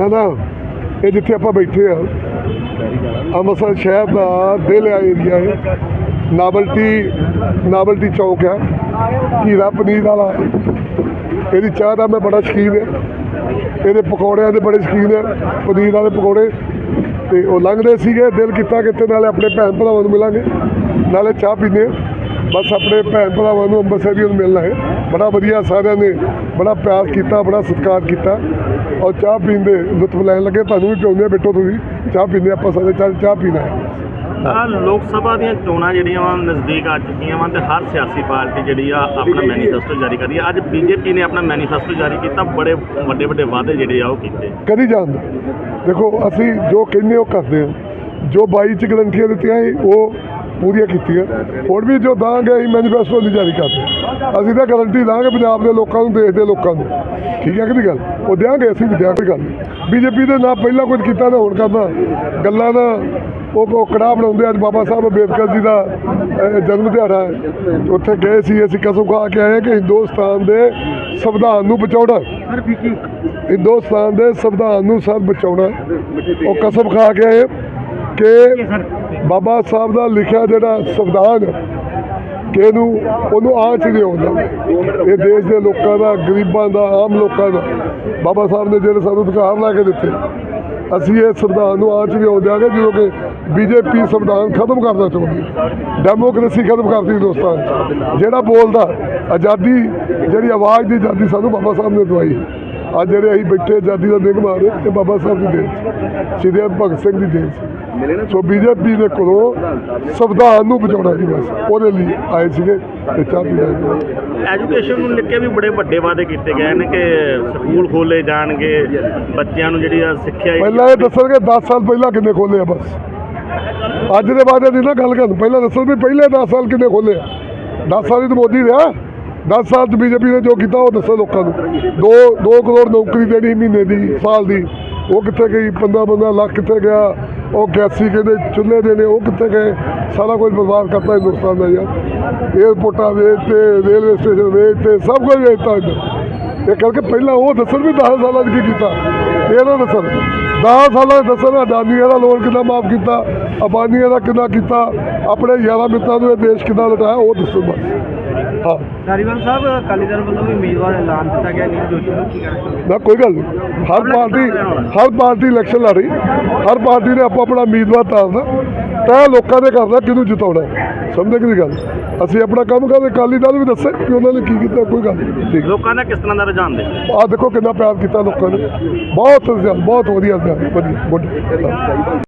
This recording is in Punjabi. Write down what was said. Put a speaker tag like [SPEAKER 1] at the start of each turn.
[SPEAKER 1] ਹੈ ਨਾ ਇਹ ਜਿੱਥੇ ਆਪਾਂ ਬੈਠੇ ਆ, ਅੰਮ੍ਰਿਤਸਰ ਸ਼ਹਿਰ ਦਾ ਦਿਲ ਆ ਏਰੀਆ ਹੈ ਨਾਵਲਟੀ ਨਾਵਲਟੀ ਚੌਕ ਆ ਹੀਰਾ ਪਨੀਰ ਵਾਲਾ। ਇਹਦੀ ਚਾਹ ਦਾ ਮੈਂ ਬੜਾ ਸ਼ੌਕੀਨ ਹਾਂ ਇਹਦੇ ਪਕੌੜਿਆਂ ਦੇ ਬੜੇ ਸ਼ੌਕੀਨ ਆ, ਪਨੀਰ ਵਾਲੇ ਪਕੌੜੇ। ਤੇ ਉਹ ਲੰਘਦੇ ਸੀਗੇ, ਦਿਲ ਕੀਤਾ ਕਿਤੇ ਨਾਲੇ ਆਪਣੇ ਭੈਣ ਭਰਾਵਾਂ ਨੂੰ ਮਿਲਾਂਗੇ। ਨਾਲੇ ਚਾਹ ਪੀਂਦੇ ਹਾਂ ਬਸ ਆਪਣੇ ਭੈਣ ਭਰਾਵਾਂ ਨੂੰ ਅੰਮ੍ਰਿਤਸਰੀਆਂ ਨੂੰ ਮਿਲਣਾ ਹੈ। ਬੜਾ ਵਧੀਆ ਸਾਰਿਆਂ ਨੇ ਬੜਾ ਪਿਆਰ ਕੀਤਾ ਬੜਾ ਸਤਿਕਾਰ ਕੀਤਾ। ਔਰ ਚਾਹ ਪੀਂਦੇ ਲੁਤਫ ਲੈਣ ਲੱਗੇ। ਤੁਹਾਨੂੰ ਵੀ ਪਿਆਉਂਦੇ ਆ ਬੈਠੋ ਤੁਸੀਂ। ਚਾਹ ਪੀਂਦੇ ਆਪਾਂ ਸਾਰੇ ਚਾਹ ਚਾਹ ਪੀਣਾ ਹੈ।
[SPEAKER 2] ਆ ਲੋਕ ਸਭਾ ਦੀਆਂ ਚੋਣਾਂ ਜਿਹੜੀਆਂ ਵਾ ਨਜ਼ਦੀਕ ਆ ਚੁੱਕੀਆਂ ਵਾ ਤੇ ਹਰ ਸਿਆਸੀ ਪਾਰਟੀ ਜਿਹੜੀ ਆ ਆਪਣਾ ਮੈਨੀਫੈਸਟੋ ਜਾਰੀ ਕਰ ਰਹੀ ਆ। ਅੱਜ ਬੀਜੇਪੀ ਨੇ ਆਪਣਾ ਮੈਨੀਫੈਸਟੋ ਜਾਰੀ ਕੀਤਾ। ਬੜੇ ਵੱਡੇ ਵੱਡੇ ਵਾਅਦੇ ਜਿਹੜੇ ਆ ਉਹ ਕੀਤੇ।
[SPEAKER 1] ਕਦੀ ਜਾਣਦੇ ਦੇਖੋ ਅਸੀਂ ਜੋ ਕਹਿੰਦੇ ਉਹ ਕਰਦੇ ਹਾਂ ਜੋ 22 ਚ ਗਰੰਟੀਆਂ ਦਿੱਤੀਆਂ ਉਹ ਪੂਰੀਆਂ ਕੀਤੀਆਂ। ਹੁਣ ਵੀ ਜੋ ਦਾਂਗੇ ਅਸੀਂ ਮੈਨੀਫੈਸਟੋ ਨਹੀਂ ਜਾਰੀ ਕਰਦੇ ਅਸੀਂ ਤਾਂ ਗਰੰਟੀ ਦਾਂਗੇ ਪੰਜਾਬ ਦੇ ਲੋਕਾਂ ਨੂੰ ਦੇਸ਼ ਦੇ ਲੋਕਾਂ ਨੂੰ। ਠੀਕ ਹੈ ਕਿ ਨਹੀਂ ਗੱਲ? ਉਹ ਦਿਆਂਗੇ ਅਸੀਂ ਵੀ ਦਿਆਂਗੇ ਗੱਲ। ਬੀਜੇਪੀ ਦੇ ਨਾ ਪਹਿਲਾਂ ਕੁਝ ਕੀਤਾ ਨਾ ਹੁਣ ਕਰਨਾ। ਗੱਲਾਂ ਦਾ ਉਹ ਕੜਾਹ ਬਣਾਉਂਦੇ ਅੱਜ ਬਾਬਾ ਸਾਹਿਬ ਅੰਬੇਦਕਰ ਜੀ ਦਾ ਜਨਮ ਦਿਹਾੜਾ ਹੈ। ਉੱਥੇ ਗਏ ਸੀ ਅਸੀਂ ਕਸਮ ਖਾ ਕੇ ਆਏ ਕਿ ਹਿੰਦੁਸਤਾਨ ਦੇ ਸੰਵਿਧਾਨ ਨੂੰ ਬਚਾਉਣਾ ਹਿੰਦੁਸਤਾਨ ਦੇ ਸੰਵਿਧਾਨ ਨੂੰ ਸਭ ਬਚਾਉਣਾ ਉਹ ਕਸਮ ਖਾ ਕੇ ਆਏ ਕਿ ਬਾਬਾ ਸਾਹਿਬ ਦਾ ਲਿਖਿਆ ਜਿਹੜਾ ਸੰਵਿਧਾਨ ਕਿ ਇਹਨੂੰ ਉਹਨੂੰ ਆਂਚ ਨਹੀਂ ਆਉਂਦਾ। ਇਹ ਦੇਸ਼ ਦੇ ਲੋਕਾਂ ਦਾ, ਗਰੀਬਾਂ ਦਾ, ਆਮ ਲੋਕਾਂ ਦਾ। ਬਾਬਾ ਸਾਹਿਬ ਨੇ ਜਿਹੜੇ ਸਾਨੂੰ ਅਧਿਕਾਰ ਲਾ ਕੇ ਦਿੱਤੇ, ਅਸੀਂ ਇਹ ਸੰਵਿਧਾਨ ਨੂੰ ਆਂਚ ਨਹੀਂ ਆਉਣ ਦਿਆਂਗੇ ਜਦੋਂ ਕਿ ਬੀਜੇਪੀ ਸੰਵਿਧਾਨ ਖਤਮ ਕਰਨਾ ਚਾਹੁੰਦੀ ਡੈਮੋਕ੍ਰੇਸੀ ਖਤਮ ਕਰਦੀ ਹਿੰਦੁਸਤਾਨ 'ਚ। ਜਿਹੜਾ ਬੋਲਦਾ, ਆਜ਼ਾਦੀ, ਜਿਹੜੀ ਆਵਾਜ਼ ਦੀ ਆਜ਼ਾਦੀ ਸਾਨੂੰ ਬਾਬਾ ਸਾਹਿਬ ਨੇ ਦਵਾਈ ਅੱਜ ਜਿਹੜੇ ਅਸੀਂ ਬੈਠੇ ਆਜ਼ਾਦੀ ਦਾ ਨਿਗ ਮਾਰ ਰਹੇ, ਇਹ ਬਾਬਾ ਸਾਹਿਬ ਦੀ ਦੇਣ ਸੀ ਸ਼ਹੀਦ ਭਗਤ ਸਿੰਘ ਦੀ ਦੇਣ ਸੀ ਸੋ ਬੀਜੇਪੀ ਦੇ ਕੋਲੋਂ ਸੰਵਿਧਾਨ ਨੂੰ ਬਚਾਉਣਾ ਸੀ ਬਸ। ਉਹਦੇ ਲਈ ਆਏ ਸੀਗੇ ਤੇ ਚਾਹ ਪੀ ਰਹੇ ਸੀ।
[SPEAKER 2] ਐਜੂਕੇਸ਼ਨ ਨੂੰ ਲੈ ਕੇ ਵੀ ਬੜੇ ਵੱਡੇ ਵਾਅਦੇ ਕੀਤੇ ਗਏ ਨੇ ਕਿ ਸਕੂਲ ਖੋਲੇ ਜਾਣਗੇ ਬੱਚਿਆਂ ਨੂੰ ਜਿਹੜੀ ਸਿੱਖਿਆ
[SPEAKER 1] ਪਹਿਲਾਂ ਇਹ ਦੱਸਣਗੇ 10 ਸਾਲ ਪਹਿਲਾਂ ਕਿੰਨੇ ਖੋਲੇ ਆ ਬਸ। ਅੱਜ ਦੇ ਬਾਅਦ ਦੀ ਨਾ ਗੱਲ ਕਰਨ ਪਹਿਲਾਂ ਦੱਸੋ ਵੀ ਪਹਿਲੇ 10 ਸਾਲ ਕਿੰਨੇ ਖੋਲੇ ਆ? 10 ਸਾਲ ਹੀ ਤਾਂ ਮੋਦੀ ਰਿਹਾ। 10 ਸਾਲ ਚ ਬੀਜੇਪੀ ਨੇ ਜੋ ਕੀਤਾ ਉਹ ਦੱਸੋ ਲੋਕਾਂ ਨੂੰ। 2 2 ਕਰੋੜ ਨੌਕਰੀ ਦੇਣੀ ਮਹੀਨੇ ਦੀ ਸਾਲ ਦੀ। ਉਹ ਕਿੱਥੇ ਗਈ? 15 15 ਲੱਖ ਕਿੱਥੇ ਗਿਆ? ਉਹ ਗੈਸੀ ਕਹਿੰਦੇ ਚੁੱਲ੍ਹੇ ਦੇ ਨੇ, ਉਹ ਕਿੱਥੇ ਗਏ? ਸਾਰਾ ਕੁਝ ਬਰਬਾਦ ਕਰਤਾ ਹਿੰਦੁਸਤਾਨ ਦਾ ਯਾਰ। ਏਅਰਪੋਰਟਾਂ ਵੇਚ ਤੇ ਰੇਲਵੇ ਸਟੇਸ਼ਨ ਵੇਚਤੇ ਸਭ ਕੁਝ ਵੇਚਤਾ ਇੱਧਰ। ਇਹ ਕਰਕੇ ਪਹਿਲਾਂ ਉਹ ਦੱਸਣ ਵੀ 10 ਸਾਲਾਂ 'ਚ ਕੀ ਕੀਤਾ? ਇਹ ਨਾ ਦੱਸਣ। 10 ਸਾਲਾਂ 'ਚ ਦੱਸਣ, ਅਡਾਨੀਆਂ ਦਾ ਲੋਨ ਕਿੰਨਾ ਮਾਫ ਕੀਤਾ? ਅਬਾਨੀਆਂ ਦਾ ਕਿੰਨਾ ਕੀਤਾ? ਆਪਣੇ ਯਾਰਾਂ ਮਿੱਤਰਾਂ ਨੂੰ ਇਹ ਦੇਸ਼ ਕਿੰਨਾ ਲਟਾਇਆ, ਉਹ ਦੱਸੋ ਬਸ। ਹਾਂ
[SPEAKER 3] ਧਾਰੀਵਾਲ ਸਾਹਿਬ ਅਕਾਲੀ ਦਲ ਵੱਲੋਂ ਵੀ ਉਮੀਦਵਾਰ ਐਲਾਨ ਦਿੱਤਾ ਗਿਆ ਨੀਲ ਜੋਸ਼ੀ ਨੂੰ ਕੀ ਕਹਿਣਾ ਚਾਹੁੰਦੇ
[SPEAKER 1] ਨਾ ਕੋਈ ਗੱਲ ਨਹੀਂ। ਹਰ ਪਾਰਟੀ ਹਰ ਪਾਰਟੀ ਇਲੈਕਸ਼ਨ ਲੜ ਰਹੀ। ਹਰ ਪਾਰਟੀ ਨੇ ਆਪੋ ਆਪਣਾ ਉਮੀਦਵਾਰ ਤਾਰਨਾ। ਤੈਅ ਲੋਕਾਂ ਨੇ ਕਰਨਾ ਕਿਹਨੂੰ ਜਿਤਾਉਣਾ। ਸਮਝੇ ਕਿ ਗੱਲ। ਅਸੀਂ ਆਪਣਾ ਕੰਮ ਕਰਦੇ ਅਕਾਲੀ ਦਲ ਵੀ ਦੱਸੇ ਕਿ ਉਹਨਾਂ ਨੇ ਕੀ ਕੀਤਾ ਕੋਈ ਗੱਲ ਨਹੀਂ। ਠੀਕ।
[SPEAKER 2] ਲੋਕਾਂ ਦਾ ਕਿਸ ਤਰ੍ਹਾਂ ਦਾ ਰੁਝਾਨ ਦੇ
[SPEAKER 1] ਆਹ ਦੇਖੋ ਕਿੰਨਾ ਪਿਆਰ ਕੀਤਾ ਲੋਕਾਂ ਨੇ। ਬਹੁਤ ਬਹੁਤ ਵਧੀਆ ਵਧੀਆ ਗੁੱਡ